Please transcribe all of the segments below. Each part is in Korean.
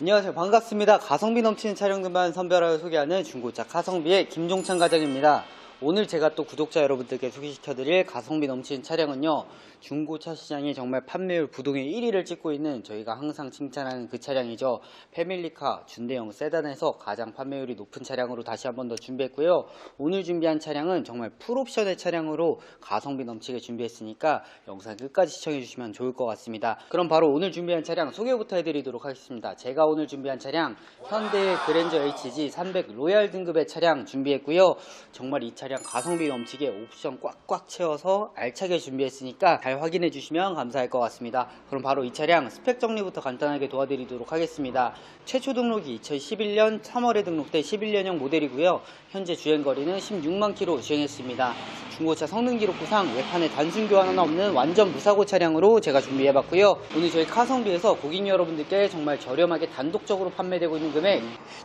안녕하세요. 반갑습니다. 가성비 넘치는 차량들만 선별하여 소개하는 중고차 가성비의 김종찬 과장입니다. 오늘 제가 또 구독자 여러분들께 소개시켜드릴 가성비 넘치는 차량은요. 중고차 시장이 정말 판매율 부동의 1위를 찍고 있는 저희가 항상 칭찬하는 그 차량이죠. 패밀리카 준대형 세단에서 가장 판매율이 높은 차량으로 다시 한 번 더 준비했고요. 오늘 준비한 차량은 정말 풀옵션의 차량으로 가성비 넘치게 준비했으니까 영상 끝까지 시청해주시면 좋을 것 같습니다. 그럼 바로 오늘 준비한 차량 소개부터 해드리도록 하겠습니다. 제가 오늘 준비한 차량 현대 그랜저 HG 300 로얄 등급의 차량 준비했고요. 정말 이 차량 가성비 넘치게 옵션 꽉꽉 채워서 알차게 준비했으니까 잘 확인해 주시면 감사할 것 같습니다. 그럼 바로 이 차량 스펙 정리부터 간단하게 도와드리도록 하겠습니다. 최초 등록이 2011년 3월에 등록된 11년형 모델이고요. 현재 주행거리는 16만 킬로 주행했습니다. 중고차 성능 기록부상 외판에 단순 교환 하나 없는 완전 무사고 차량으로 제가 준비해봤고요. 오늘 저희 카성비에서 고객 여러분들께 정말 저렴하게 단독적으로 판매되고 있는 금액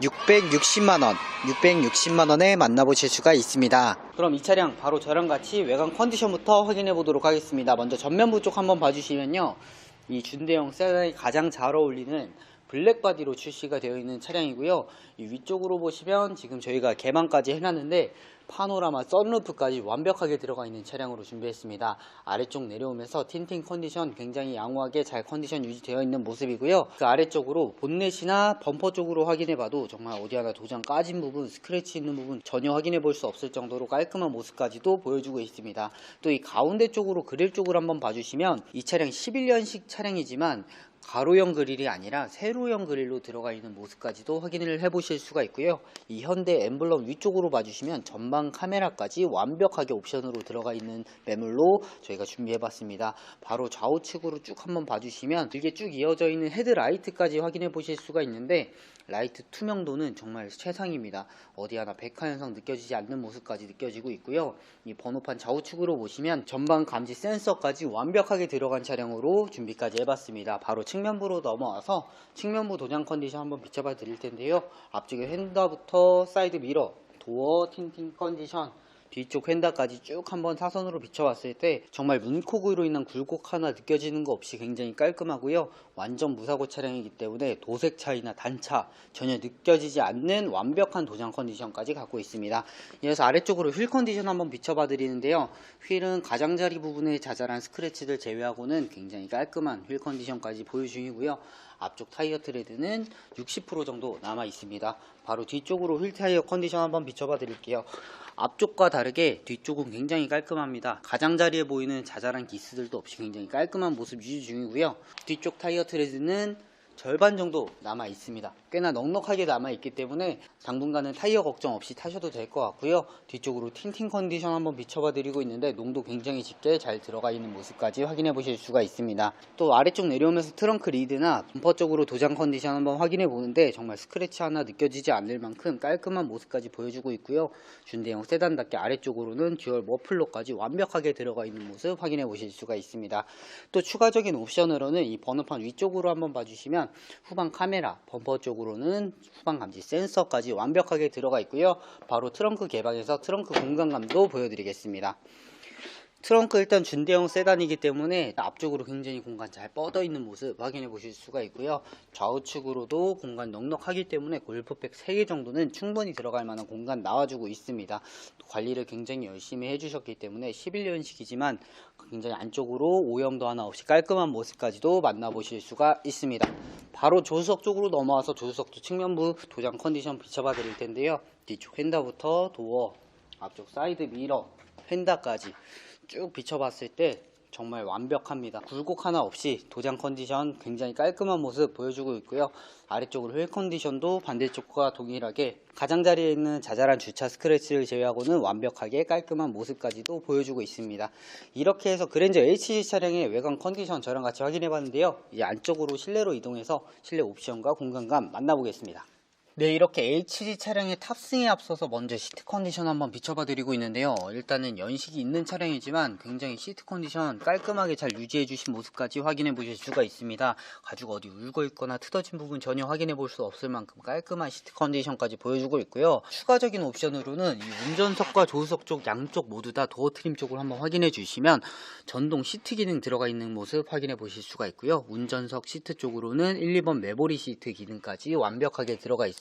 660만원, 660만원에 만나보실 수가 있습니다. 그럼 이 차량 바로 저랑 같이 외관 컨디션부터 확인해 보도록 하겠습니다. 먼저 전면부 쪽 한번 봐주시면요. 이 준대형 세단이 가장 잘 어울리는 블랙 바디로 출시가 되어 있는 차량이고요. 이 위쪽으로 보시면 지금 저희가 개방까지 해놨는데 파노라마 썬루프까지 완벽하게 들어가 있는 차량으로 준비했습니다. 아래쪽 내려오면서 틴팅 컨디션 굉장히 양호하게 잘 컨디션 유지되어 있는 모습이고요. 그 아래쪽으로 본넷이나 범퍼 쪽으로 확인해봐도 정말 어디 하나 도장 까진 부분, 스크래치 있는 부분 전혀 확인해 볼 수 없을 정도로 깔끔한 모습까지도 보여주고 있습니다. 또 이 가운데 쪽으로 그릴 쪽으로 한번 봐주시면 이 차량 11년식 차량이지만 가로형 그릴이 아니라 세로형 그릴로 들어가 있는 모습까지도 확인을 해보실 수가 있고요. 이 현대 엠블럼 위쪽으로 봐주시면 전방 카메라까지 완벽하게 옵션으로 들어가 있는 매물로 저희가 준비해봤습니다. 바로 좌우측으로 쭉 한번 봐주시면 이게 쭉 이어져 있는 헤드라이트까지 확인해 보실 수가 있는데 라이트 투명도는 정말 최상입니다. 어디 하나 백화 현상 느껴지지 않는 모습까지 느껴지고 있고요. 이 번호판 좌우측으로 보시면 전방 감지 센서까지 완벽하게 들어간 차량으로 준비까지 해봤습니다. 바로 측면부로 넘어와서 측면부 도장 컨디션 한번 비춰봐 드릴 텐데요. 앞쪽에 핸더부터 사이드 미러, 도어 틴팅 컨디션, 뒤쪽 휀다까지 쭉 한번 사선으로 비춰봤을 때 정말 문콕으로 인한 굴곡 하나 느껴지는 거 없이 굉장히 깔끔하고요. 완전 무사고 차량이기 때문에 도색 차이나 단차 전혀 느껴지지 않는 완벽한 도장 컨디션까지 갖고 있습니다. 이어서 아래쪽으로 휠 컨디션 한번 비춰봐 드리는데요. 휠은 가장자리 부분에 자잘한 스크래치들 제외하고는 굉장히 깔끔한 휠 컨디션까지 보유 중이고요. 앞쪽 타이어 트레드는 60% 정도 남아 있습니다. 바로 뒤쪽으로 휠 타이어 컨디션 한번 비춰봐 드릴게요. 앞쪽과 다르게 뒤쪽은 굉장히 깔끔합니다. 가장자리에 보이는 자잘한 기스들도 없이 굉장히 깔끔한 모습 유지 중이고요. 뒤쪽 타이어 트레드는 절반 정도 남아 있습니다. 꽤나 넉넉하게 남아 있기 때문에 당분간은 타이어 걱정 없이 타셔도 될 것 같고요. 뒤쪽으로 틴팅 컨디션 한번 비춰봐 드리고 있는데 농도 굉장히 짙게 잘 들어가 있는 모습까지 확인해 보실 수가 있습니다. 또 아래쪽 내려오면서 트렁크 리드나 범퍼 쪽으로 도장 컨디션 한번 확인해 보는데 정말 스크래치 하나 느껴지지 않을 만큼 깔끔한 모습까지 보여주고 있고요. 준대형 세단답게 아래쪽으로는 듀얼 머플러까지 완벽하게 들어가 있는 모습 확인해 보실 수가 있습니다. 또 추가적인 옵션으로는 이 번호판 위쪽으로 한번 봐주시면 후방 카메라, 범퍼 쪽으로는 후방 감지 센서까지 완벽하게 들어가 있고요. 바로 트렁크 개방해서 트렁크 공간감도 보여드리겠습니다. 트렁크 일단 준대형 세단이기 때문에 앞쪽으로 굉장히 공간 잘 뻗어 있는 모습 확인해 보실 수가 있고요. 좌우측으로도 공간 넉넉하기 때문에 골프백 3개 정도는 충분히 들어갈 만한 공간 나와주고 있습니다. 또 관리를 굉장히 열심히 해주셨기 때문에 11년식이지만 굉장히 안쪽으로 오염도 하나 없이 깔끔한 모습까지도 만나보실 수가 있습니다. 바로 조수석 쪽으로 넘어와서 조수석도 측면부 도장 컨디션 비춰봐 드릴 텐데요. 뒤쪽 핸더부터 도어, 앞쪽 사이드 미러, 펜다까지 쭉 비춰봤을 때 정말 완벽합니다. 굴곡 하나 없이 도장 컨디션 굉장히 깔끔한 모습 보여주고 있고요. 아래쪽으로 휠 컨디션도 반대쪽과 동일하게 가장자리에 있는 자잘한 주차 스크래치를 제외하고는 완벽하게 깔끔한 모습까지도 보여주고 있습니다. 이렇게 해서 그랜저 HG 차량의 외관 컨디션 저랑 같이 확인해 봤는데요. 이제 안쪽으로 실내로 이동해서 실내 옵션과 공간감 만나보겠습니다. 네, 이렇게 HG 차량의 탑승에 앞서서 먼저 시트 컨디션 한번 비춰봐 드리고 있는데요. 일단은 연식이 있는 차량이지만 굉장히 시트 컨디션 깔끔하게 잘 유지해 주신 모습까지 확인해 보실 수가 있습니다. 가죽 어디 울고 있거나 트어진 부분 전혀 확인해 볼 수 없을 만큼 깔끔한 시트 컨디션까지 보여주고 있고요. 추가적인 옵션으로는 이 운전석과 조수석 쪽 양쪽 모두 다 도어 트림 쪽을 한번 확인해 주시면 전동 시트 기능 들어가 있는 모습 확인해 보실 수가 있고요. 운전석 시트 쪽으로는 1, 2번 메모리 시트 기능까지 완벽하게 들어가 있습니다.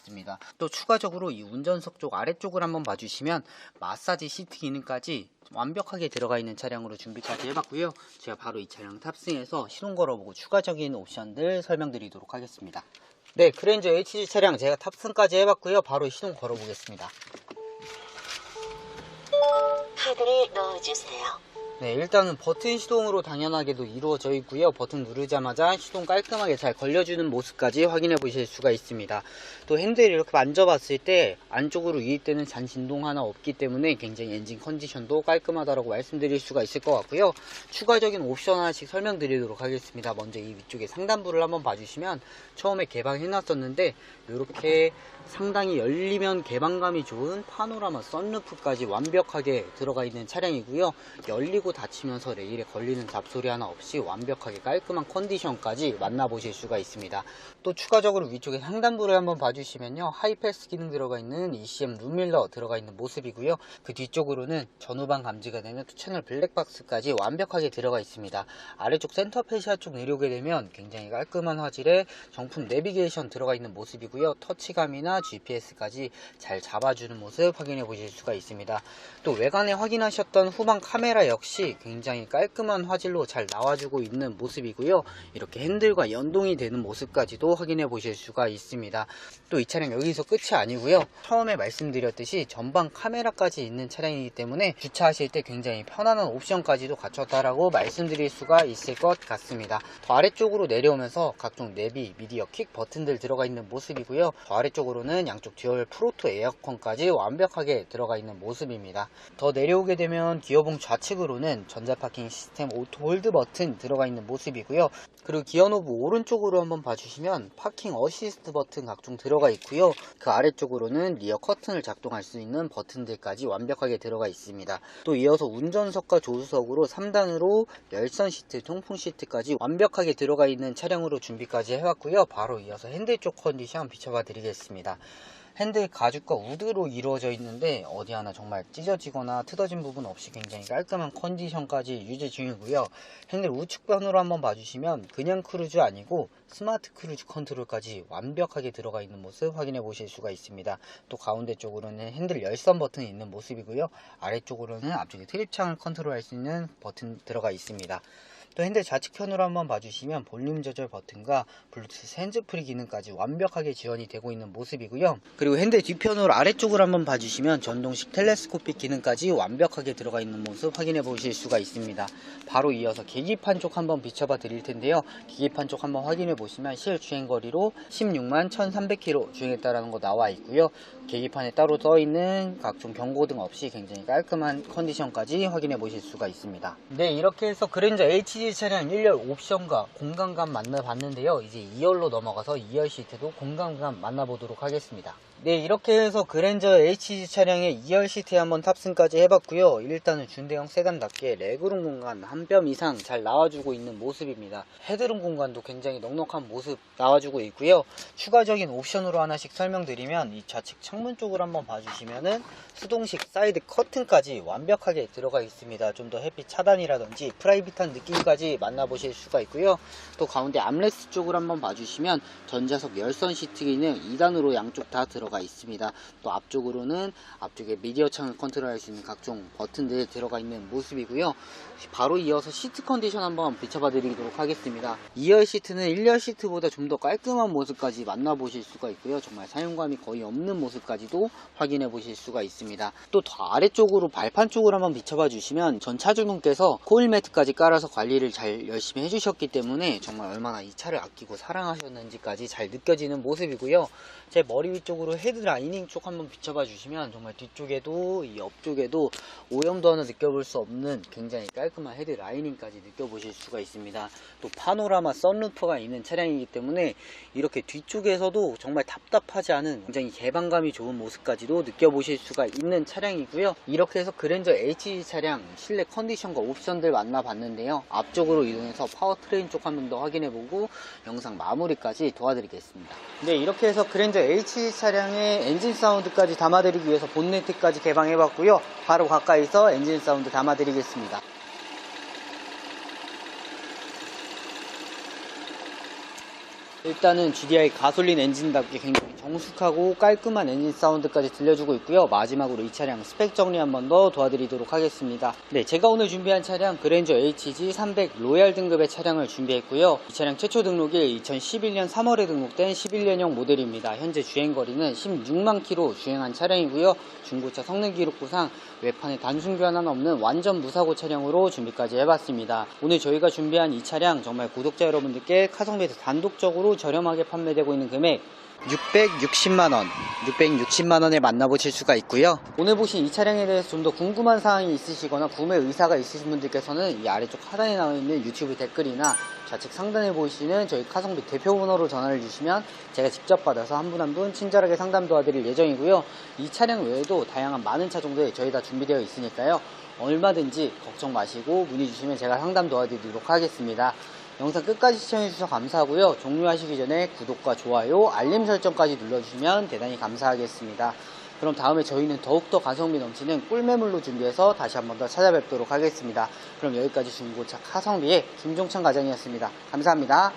또 추가적으로 이 운전석 쪽 아래쪽을 한번 봐주시면 마사지 시트 기능까지 완벽하게 들어가 있는 차량으로 준비까지 해봤고요. 제가 바로 이 차량 탑승해서 시동 걸어보고 추가적인 옵션들 설명드리도록 하겠습니다. 네, 그랜저 HG 차량 제가 탑승까지 해봤고요. 바로 시동 걸어보겠습니다. 카드를 넣어주세요. 네, 일단은 버튼 시동으로 당연하게도 이루어져 있고요. 버튼 누르자마자 시동 깔끔하게 잘 걸려주는 모습까지 확인해 보실 수가 있습니다. 또 핸들을 이렇게 만져봤을 때 안쪽으로 유입되는 잔 진동 하나 없기 때문에 굉장히 엔진 컨디션도 깔끔하다고 말씀드릴 수가 있을 것 같고요. 추가적인 옵션 하나씩 설명드리도록 하겠습니다. 먼저 이 위쪽에 상단부를 한번 봐주시면 처음에 개방해놨었는데 이렇게 상당히 열리면 개방감이 좋은 파노라마 썬루프까지 완벽하게 들어가 있는 차량이고요. 열리 고 닫히면서 레일에 걸리는 잡소리 하나 없이 완벽하게 깔끔한 컨디션까지 만나보실 수가 있습니다. 또 추가적으로 위쪽에 상단부를 한번 봐주시면요. 하이패스 기능 들어가 있는 ECM 룸밀러 들어가 있는 모습이고요. 그 뒤쪽으로는 전후방 감지가 되는 투채널 블랙박스까지 완벽하게 들어가 있습니다. 아래쪽 센터 페시아 쪽 내려오게 되면 굉장히 깔끔한 화질의 정품 내비게이션 들어가 있는 모습이고요. 터치감이나 GPS까지 잘 잡아주는 모습 확인해 보실 수가 있습니다. 또 외관에 확인하셨던 후방 카메라 역시 굉장히 깔끔한 화질로 잘 나와주고 있는 모습이고요. 이렇게 핸들과 연동이 되는 모습까지도 확인해 보실 수가 있습니다. 또 이 차량 여기서 끝이 아니고요. 처음에 말씀드렸듯이 전방 카메라까지 있는 차량이기 때문에 주차하실 때 굉장히 편안한 옵션까지도 갖췄다라고 말씀드릴 수가 있을 것 같습니다. 더 아래쪽으로 내려오면서 각종 내비, 미디어, 킥 버튼들 들어가 있는 모습이고요. 더 아래쪽으로는 양쪽 듀얼 프로토 에어컨까지 완벽하게 들어가 있는 모습입니다. 더 내려오게 되면 기어봉 좌측으로는 전자파킹 시스템 오토 홀드 버튼 들어가 있는 모습이고요. 그리고 기어 노브 오른쪽으로 한번 봐주시면 파킹 어시스트 버튼 각종 들어가 있고요. 그 아래쪽으로는 리어 커튼을 작동할 수 있는 버튼들까지 완벽하게 들어가 있습니다. 또 이어서 운전석과 조수석으로 3단으로 열선 시트, 통풍 시트까지 완벽하게 들어가 있는 차량으로 준비까지 해왔고요. 바로 이어서 핸들 쪽 컨디션 비춰봐 드리겠습니다. 핸들 가죽과 우드로 이루어져 있는데 어디 하나 정말 찢어지거나 트어진 부분 없이 굉장히 깔끔한 컨디션까지 유지 중이고요. 핸들 우측편으로 한번 봐주시면 그냥 크루즈 아니고 스마트 크루즈 컨트롤까지 완벽하게 들어가 있는 모습 확인해 보실 수가 있습니다. 또 가운데 쪽으로는 핸들 열선 버튼이 있는 모습이고요. 아래쪽으로는 앞쪽에 트립창을 컨트롤할 수 있는 버튼 들어가 있습니다. 또 핸들 좌측편으로 한번 봐주시면 볼륨 조절 버튼과 블루투스 핸즈프리 기능까지 완벽하게 지원이 되고 있는 모습이고요. 그리고 핸들 뒤편으로 아래쪽을 한번 봐주시면 전동식 텔레스코픽 기능까지 완벽하게 들어가 있는 모습 확인해 보실 수가 있습니다. 바로 이어서 계기판 쪽 한번 비춰봐 드릴 텐데요. 계기판 쪽 한번 확인해 보시면 실 주행거리로 16만 1300km 주행했다라는 거 나와 있고요. 계기판에 따로 떠 있는 각종 경고등 없이 굉장히 깔끔한 컨디션까지 확인해 보실 수가 있습니다. 네, 이렇게 해서 그랜저 HG 차량 1열 옵션과 공간감 만나봤는데요. 이제 2열로 넘어가서 2열 시트도 공간감 만나보도록 하겠습니다. 네, 이렇게 해서 그랜저 HG 차량의 2열 시트에 한번 탑승까지 해봤고요. 일단은 준대형 세단답게 레그룸 공간 한 뼘 이상 잘 나와주고 있는 모습입니다. 헤드룸 공간도 굉장히 넉넉한 모습 나와주고 있고요. 추가적인 옵션으로 하나씩 설명드리면 이 좌측 창문 쪽을 한번 봐주시면은 수동식 사이드 커튼까지 완벽하게 들어가 있습니다. 좀 더 햇빛 차단이라든지 프라이빗한 느낌까지 만나보실 수가 있고요. 또 가운데 암레스트 쪽을 한번 봐주시면 전자석 열선 시트 기능 2단으로 양쪽 다 들어가 있습니다. 또 앞쪽으로는 앞쪽에 미디어 창을 컨트롤할 수 있는 각종 버튼들 들어가 있는 모습이고요. 바로 이어서 시트 컨디션 한번 비춰봐 드리도록 하겠습니다. 2열 시트는 1열 시트보다 좀 더 깔끔한 모습까지 만나보실 수가 있고요. 정말 사용감이 거의 없는 모습까지도 확인해 보실 수가 있습니다. 또더 아래쪽으로 발판 쪽을 한번 비춰봐 주시면 전 차주분께서 코일 매트까지 깔아서 관리를 잘 열심히 해주셨기 때문에 정말 얼마나 이 차를 아끼고 사랑하셨는지까지 잘 느껴지는 모습이고요. 제 머리 위쪽으로 헤드 라이닝 쪽 한번 비춰봐 주시면 정말 뒤쪽에도 이 옆쪽에도 오염도 하나 느껴볼 수 없는 굉장히 깔끔한 헤드 라이닝까지 느껴보실 수가 있습니다. 또 파노라마 썬루프가 있는 차량이기 때문에 이렇게 뒤쪽에서도 정말 답답하지 않은 굉장히 개방감이 좋은 모습까지도 느껴보실 수가 있는 차량이고요. 이렇게 해서 그랜저 HG 차량 실내 컨디션과 옵션들 만나봤는데요. 앞쪽으로 이동해서 파워트레인 쪽 한 번 더 확인해보고 영상 마무리까지 도와드리겠습니다. 네, 이렇게 해서 그랜저 HG 차량 의 엔진 사운드까지 담아드리기 위해서 본네트까지 개방해봤고요. 바로 가까이서 엔진 사운드 담아드리겠습니다. 일단은 GDI 가솔린 엔진답게 굉장히 정숙하고 깔끔한 엔진 사운드까지 들려주고 있고요. 마지막으로 이 차량 스펙 정리 한 번 더 도와드리도록 하겠습니다. 네, 제가 오늘 준비한 차량 그랜저 HG 300 로얄 등급의 차량을 준비했고요. 이 차량 최초 등록일 2011년 3월에 등록된 11년형 모델입니다. 현재 주행거리는 16만 킬로 주행한 차량이고요. 중고차 성능 기록부상 외판에 단순 교환은 없는 완전 무사고 차량으로 준비까지 해봤습니다. 오늘 저희가 준비한 이 차량 정말 구독자 여러분들께 카성비에서 단독적으로 저렴하게 판매되고 있는 금액 660만원, 660만원에 만나보실 수가 있고요. 오늘 보신 이 차량에 대해서 좀 더 궁금한 사항이 있으시거나 구매 의사가 있으신 분들께서는 이 아래쪽 하단에 나와 있는 유튜브 댓글이나 좌측 상단에 보이시는 저희 카성비 대표 번호로 전화를 주시면 제가 직접 받아서 한 분 한분 친절하게 상담 도와드릴 예정이고요. 이 차량 외에도 다양한 많은 차종들 저희 다 준비되어 있으니까요. 얼마든지 걱정 마시고 문의 주시면 제가 상담 도와드리도록 하겠습니다. 영상 끝까지 시청해주셔서 감사하고요. 종료하시기 전에 구독과 좋아요, 알림 설정까지 눌러주시면 대단히 감사하겠습니다. 그럼 다음에 저희는 더욱더 가성비 넘치는 꿀매물로 준비해서 다시 한 번 더 찾아뵙도록 하겠습니다. 그럼 여기까지 중고차 카성비의 김종찬 과장이었습니다. 감사합니다.